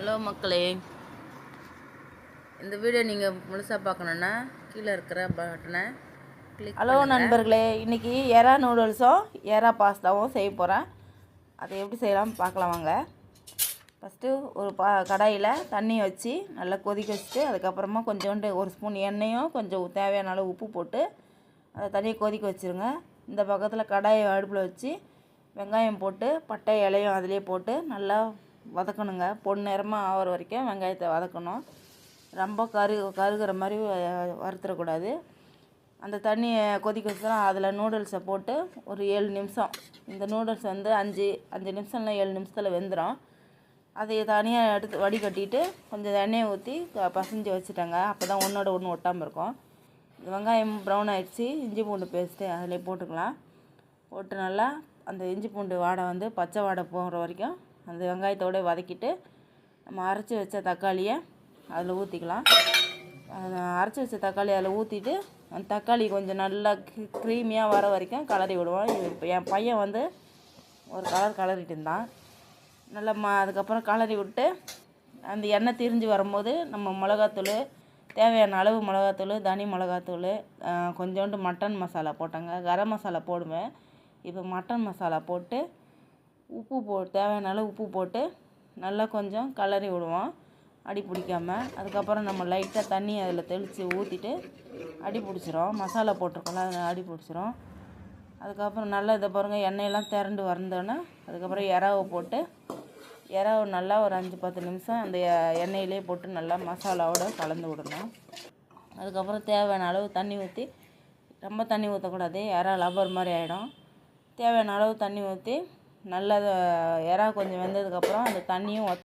Hello மக்களே. இந்த video நீங்கள் முழுசாக பார்க்கணுன்னா கீழே இருக்கிற பட்டனை கிளிக் ஹலோ நண்பர்களே இன்றைக்கி எறா நூடுல்ஸும் எறா பாஸ்தாவும் செய்ய போகிறேன் அதை எப்படி செய்யலாம் பார்க்கலாம் வாங்க. ஃபஸ்ட்டு ஒரு பா கடாயில் தண்ணி வச்சு நல்லா கொதிக்க வச்சுட்டு அதுக்கப்புறமா கொஞ்சோண்டு ஒரு ஸ்பூன் எண்ணெயும் கொஞ்சம் தேவையான அளவு உப்பு போட்டு அதை தண்ணியை கொதிக்க வச்சுருங்க. இந்த பக்கத்தில் கடாயை அடுப்பில் வச்சு வெங்காயம் போட்டு பட்டை இலையும் அதிலே போட்டு நல்லா வதக்கணுங்க. பொன் நேரமாக ஆகிற வரைக்கும் வெங்காயத்தை வதக்கணும். ரொம்ப கரு கருகிற மாதிரி வறுத்துடக்கூடாது அந்த தண்ணியை கொதிக்க வச்சுனா அதில் நூடுல்ஸை போட்டு ஒரு ஏழு நிமிஷம். இந்த நூடுல்ஸ் வந்து அஞ்சு அஞ்சு நிமிஷம் ஏழு நிமிஷத்தில் வெந்துடும் அதை தனியாக எடுத்து வடிகட்டிட்டு கொஞ்சம் எண்ணெயை ஊற்றி பசஞ்சு வச்சுட்டாங்க. அப்போ தான் ஒன்றோட ஒன்று ஒட்டாமல் இருக்கும் வெங்காயம் ப்ரௌன் ஆகிடுச்சி இஞ்சி பூண்டு பேஸ்ட்டு அதிலே போட்டுக்கலாம். போட்டு நல்லா அந்த இஞ்சி பூண்டு வாடை வந்து பச்சை வாடை போகிற வரைக்கும் அந்த வெங்காயத்தோடு வதக்கிட்டு நம்ம அரைச்சி வச்ச தக்காளியை அதில் ஊற்றிக்கலாம் அரைச்சி வச்ச தக்காளி அதில் ஊற்றிட்டு அந்த தக்காளி கொஞ்சம் நல்லா க்ரீமியாக வர வரைக்கும் கலரி விடுவோம். இப்போ என் பையன் வந்து ஒரு கலர் கலரிட்டு இருந்தான். நல்லா ம அதுக்கப்புறம் கலரி விட்டு அந்த எண்ணெய் திரிஞ்சு வரும்போது நம்ம மிளகாத்தூள் தேவையான அளவு மிளகாத்தூள் தனி மிளகாத்தூள் கொஞ்சோண்டு மட்டன் மசாலா போட்டாங்க. கரம் மசாலா போடுவேன். இப்போ மட்டன் மசாலா போட்டு உப்பு போ தேவையான அளவு உப்பு போட்டு நல்லா கொஞ்சம் கலரி விடுவோம். அடி பிடிக்காம. அதுக்கப்புறம் நம்ம லைட்டாக தண்ணி அதில் தெளித்து ஊற்றிட்டு அடி பிடிச்சிரும். மசாலா போட்டிருக்கோம்ல அதில் அடி பிடிச்சிரும். அதுக்கப்புறம் நல்லா இதை பாருங்கள் எண்ணெயெல்லாம் திரண்டு வந்தோன்னே அதுக்கப்புறம் இறாவை போட்டு இறாவை நல்லா ஒரு அஞ்சு பத்து நிமிஷம் அந்த எண்ணெயிலே போட்டு நல்லா மசாலாவோட கலந்து விடணும். அதுக்கப்புறம் தேவையான அளவு தண்ணி ஊற்றி ரொம்ப தண்ணி ஊற்றக்கூடாது இறா லப்பர் மாதிரி ஆகிடும் தேவையான அளவு தண்ணி ஊற்றி நல்லா இறா கொஞ்சம் வெந்ததுக்கப்புறம் அந்த தண்ணியும் வத்